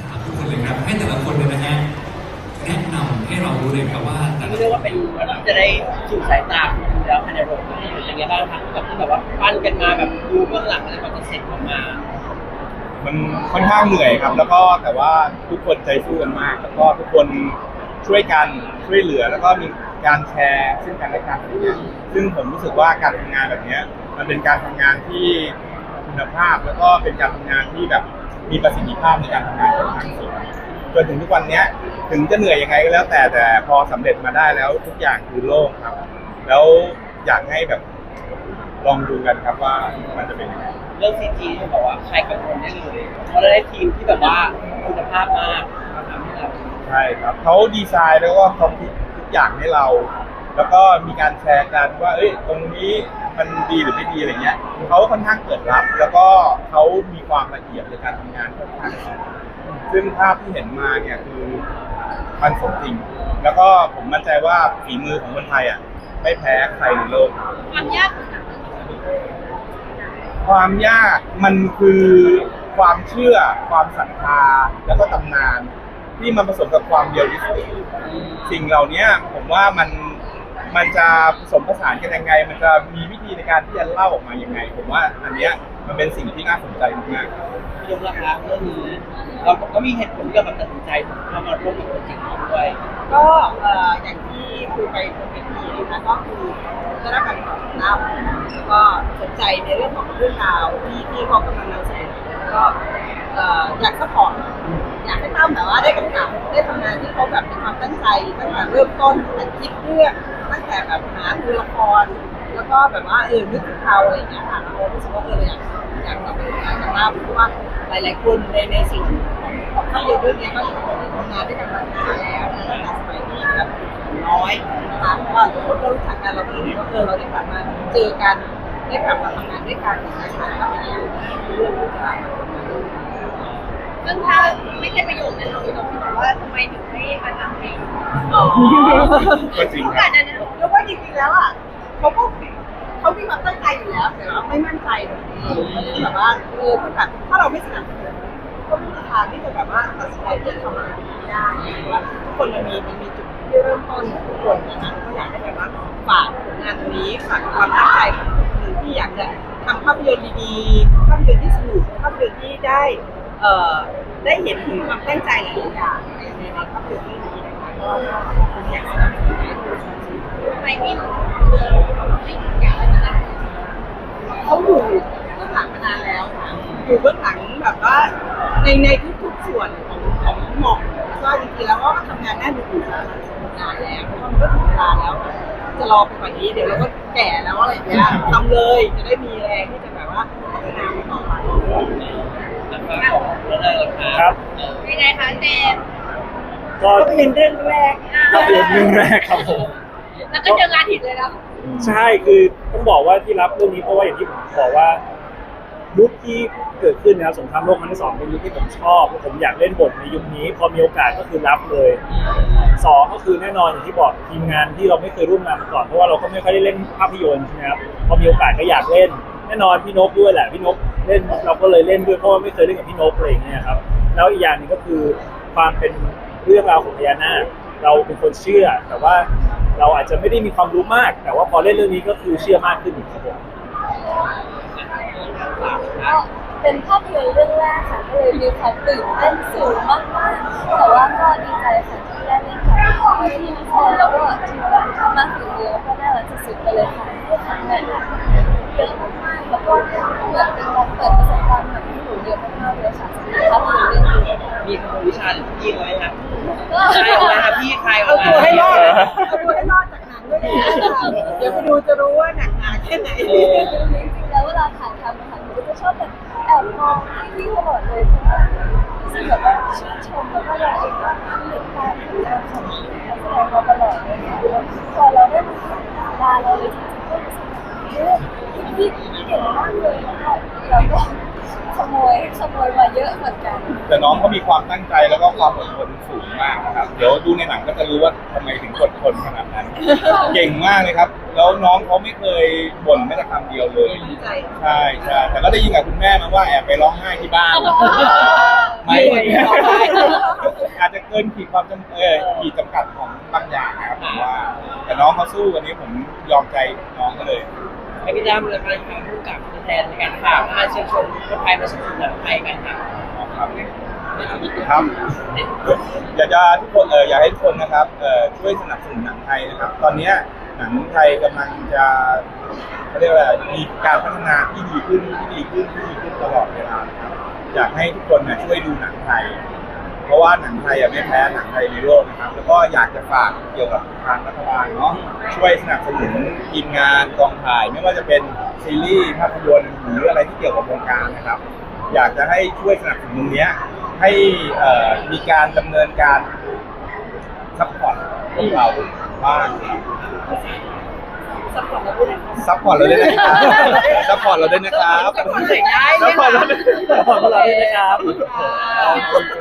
ถามทุกคนเลยครับให้แต่ละคนเลยนะฮะแนะนำให้เรารู้เลยครับว่าแต่ละเรียกว่าเป็นจะได้สู่สายตาคุณดูแล้วภายในโรงภาพยนตร์เป็นไงบ้างคะกับที่แบบว่าปั้นกันมาแบบดูเบื้องหลังอะไรกว่าจะเสร็จออกมา มันค่อนข้างเหนื่อยครับ แล้วก็แต่ว่าทุกคนใจสู้กันมาก แล้วก็ทุกคนช่วยกันช่วยเหลือ แล้วก็มีการแชร์ซึ่งกันและกันอะไรเงี้ยซึ่งผมรู้สึกว่าการทำงานแบบเนี้ยมันเป็นการทำงานที่ คุณภาพ แล้วก็เป็นการทำงานที่แบบมีประสิทธิภาพในการทำงานค่อนข้างสูงจนถึงทุกวันเนี้ยถึงจะเหนื่อยยังไงก็แล้วแต่แต่พอสำเร็จมาได้แล้วทุกอย่างคือโล่งครับ แล้วอยากให้แบบลองดูกันครับว่ามันจะเป็นยังไง เรื่องซีจีที่บอกว่าใครกังวลได้เลยเพราะเราได้ทีมที่แบบว่าคุณภาพมากมาทำให้เราใช่ครับเขาดีไซน์แล้วก็เขาคิดทุกอย่างให้เรา แล้วก็มีการแชร์กันว่า เอ้ย ตรงนี้ มันดีหรือไม่ดีอะไรเงี้ยเขาค่อนข้างเปิดรับ แล้วก็เขามีความละเอียดในการทำงานค่อนข้างสูงซึ่งภาพที่เห็นมาเนี่ยคือมันสมจริง แล้วก็ผมมั่นใจว่าฝีมือของคนไทยอะไม่แพ้ใครในโลก ความยากของหนังความยากมันคือความเชื่อ ความศรัทธาแล้วก็ตำนาน ที่มันผสมกับความเรียลลิสติกสิ่งเหล่านี้ผมว่ามัน มันจะผสมผสานกันยังไง มันจะมีวิธีในการที่จะเล่าออกมายังไง ผมว่าอันเนี้ยมันเป็นสิ่งที่น่าสนใจมากๆพี่ยกราคาเรื่องนี้เราก็มีเหตุผลที่เราแบบตัดสินใจเข้ามาร่วมกับโปรเจกต์นี้ด้วย ก็เอ่ออย่างที่คุยไปบนเวทีนะคะก็คือจะได้การตอบรับแล้วก็สน ใจในเรื่องของเรื่องราวที่ที่เขากำลังนำเสนอก็อยากสปอร์ตอยากให้ตั้มแบบว่าได้กำกับได้ทำงานที่เขาแบบมีความตั้งใจตั้งแต่เริ่มต้นตั้งแต่คิดเรื่องตั้งแต่แบบหาตัวละครแล้วก็แบบว่าเออนึกถึงเขาอะไรอย่างเงี้ยค่ะเรารู้สึกว่าเอออยากอยากกลับไปทำงานกับตั้มเพราะว่าหลายๆคนในในสิ่งของของภาพยนตร์เรื่องนี้ก็เป็นคนที่ทำงานด้วยกันมานานแล้วตั้งแต่สมัยที่แบบน้อยนะคะเพราะว่าทุกคนรู้จักกันเราก็รู้ว่าเออเราได้กลับมาเจอกัน ได้กลับมาทำงานด้วยกันอย่างเงี้ยค่ะก็เป็นเรื่องที่แบบซึ่งถ้าไม่ใช่ประโยคนั้นเราจะบอกว่าทำไมถึงไม่มาทำเพลงอ๋อก็จริงโอครักานั้นแล้ว่าจริงๆแล้วอะเขาก็เขามีความตั้งใจอยู่แล้วแต่ว่าไม่มั่นใจตรงนี้แบบว่าเออถ้าแบบถ้าเราไม่สนับสนุนก็ไม่มีทางที่จะแบบว่าตัดสินใจที่จะทำอะไรแบบนี้ได้เพราะว่าทุกคนมันมีมันมีจุดที่เริ่มต้นของทุกคนนะก็อยากให้แบบว่าฝากผลงานตรงนี้ฝากความตั้งใจของ ที่อยากจะทำภาพยนตร์ดีๆภาพยนตร์ที่สนุกภาพยนตร์ที่ได้เอ่อได้เห็นถึงความตั้งใจหลายๆอย่างในในภาพยนตร์เรื่องนี้นะคะก็อยากสนับสนุนให้ทุกคนทำไมไม่ไม่อยากให้มาทำเขาอยู่เบื้องหลังมานานแล้วค่ะอยู่เบื้องหลังแบบว่าในในทุกๆส่วนของของหมอมแล้วก็จริงๆแล้วก็ทำงานแน่นอยู่นานแล้วมันก็ถึงเวลาแล้ว จะรอไปกว่านี้เดี๋ยวเราก็แก่แล้วอะไรอย่างเงี้ยทำเลยจะได้มีแรงที่จะแบบว่าพัฒนาต่อไปนะครับเรื่องอะไรคครัรับบยังไงคะเจมส์ก็ก็เป็นเรื่องแรกภาพยนตร์เรื่องแรกครับผมแล้วก็เจองานผิดเลยนะ ใช่คือต้องบอกว่าที่รับเรื่องนี้เพราะว่าอย่างที่ผมบอกว่า ยุคที่เกิดขึ้นนะครับสงครามโลกครั้งที่สองเป็นยุคที่ผมชอบผมอยากเล่นบทในยุคนี้ พอมีโอกาสก็คือรับเลยสองก็คือแน่นอนอย่างที่บอกทีมงานที่เราไม่เคยร่วมงานมาก่อนเพราะว่าเราก็ไม่ค่อยได้เล่นภาพยนตร์ใช่ไหมครับพอมีโอกาสก็อยากเล่น แน่นอนพี่นกด้วยแหละพี่นกเล่นเราก็เลยเล่นด้วยเพราะว่าไม่เคยเล่นกับพี่นกอะไรอย่างเงี้ยครับแล้วอีกอย่างหนึงก็คือความเป็นเรื่องราวของพญานาคเราเป็นคนเชื่อ แต่ว่าเราอาจจะไม่ได้มีความรู้มาก แต่ว่าพอเล่นเรื่องนี้ก็คือเชื่อมากขึ้นครับผม ก็เป็นภาพยนตร์เรื่องแรกค่ะก็เลยมีความตื่นเต้นสูงมากๆแต่ว่าก็ดีใจค่ะที่ได้เล่นกับพี่นักแสดงแล้วก็ทีมงานที่มาถึงเยอะก็น่ารักสุดๆไปเลยค่ะที่ทำงานเยอะมากๆแล้วก็เหมือนเป็นการเปิดประสบการณ์ใหม่ให้หนูเยอะมากๆเลยค่ะภาพยนตร์เรื่องนี้มีคำวิชาหรือพี่ไว้ครับใครออกมาครับพี่ใครออเอากมาตัวให้รอดเอาตัวให้รอดจากหนังด้วยนะเดี๋ยวไปดูจะรู้ว่าหนักหนาแค่ไหนจริงๆแล้วเวลาถ่ายทำ ชอบแบบแอบมองพี่ตลอดเลยเพราะว่ารู้สึกแบบว่าชื่นชมแล้วก็อยากเองก็ติดตามผลงานของนักแสดงมาตลอดเลยค่ะแล้วพอเราได้มาเห็นดาเราเลยจริงๆก็รู้สึกว่าเฮ้ยพี่เก่งมากเลยแล้วก็เราก็ขโมยขโมยมา ยอะเหมือนกัน แต่น้องเขามีความตั้งใจแล้วก็ความอดทนสูงมากนะครับ เดี๋ยวดูในหนังก็จะรู้ว่าทำไมถึงอดทนขนาดนั้น เก่งมากเลยครับ แล้วน้องเขาไม่เคยบ่นแม้แต่คำเดียวเลย ดีใจ ใช่ใช่แต่ก็ได้ยินกับคุณแม่มาว่าแอบไปร้องไห้ที่บ้านไม่ร้องไห้อาจจะเกินขีดความจำเออขีดจำกัดของบางอย่างนะครับผมว่า แต่น้องเขาสู้วันนี้ผมยอมใจน้องเขาเลยให้พี่ตั้มเลยเป็นผู้กับตัวแทนในการฝากมาเชิญชวนคนไทยมาสนับสนุนหนังไทยกันครับ ครับครับอยากจะทุกคนเอออยากให้ทุกคนนะครับเออช่วยสนับสนุนหนังไทยนะครับ ตอนนี้หนังไทยกำลังจะเขาเรียกว่ามีการพัฒนาที่ดีขึ้นที่ดีขึ้นที่ดีขึ้นตลอดเวลานะครับอยากให้ทุกคนนะช่วยดูหนังไทย เพราะว่าหนังไทยไม่แพ้หนังไทยในโลกนะครับ แล้วก็อยากจะฝากเกี่ยวกับทางรัฐบาลเนาะช่วยสนับสนุนทีมงานกองถ่าย ไม่ว่าจะเป็นซีรีส์ภาพยนตร์หรืออะไรที่เกี่ยวกับวงการนะครับ อยากจะให้ช่วยสนับสนุนตรงเนี้ย ให้เอ่อมีการดำเนินการซัพพอร์ตพวกเราบ้างครับซัพพอร์ตเราด้วยนะคะซัพพอร์ตเราด้วยนะครับซัพพอร์ตเราด้วยนะครับซัพพอร์ตหน่อยได้ไหมซัพพอร์ตเราด้วยขอบคุณเราด้วยนะครับค่ะ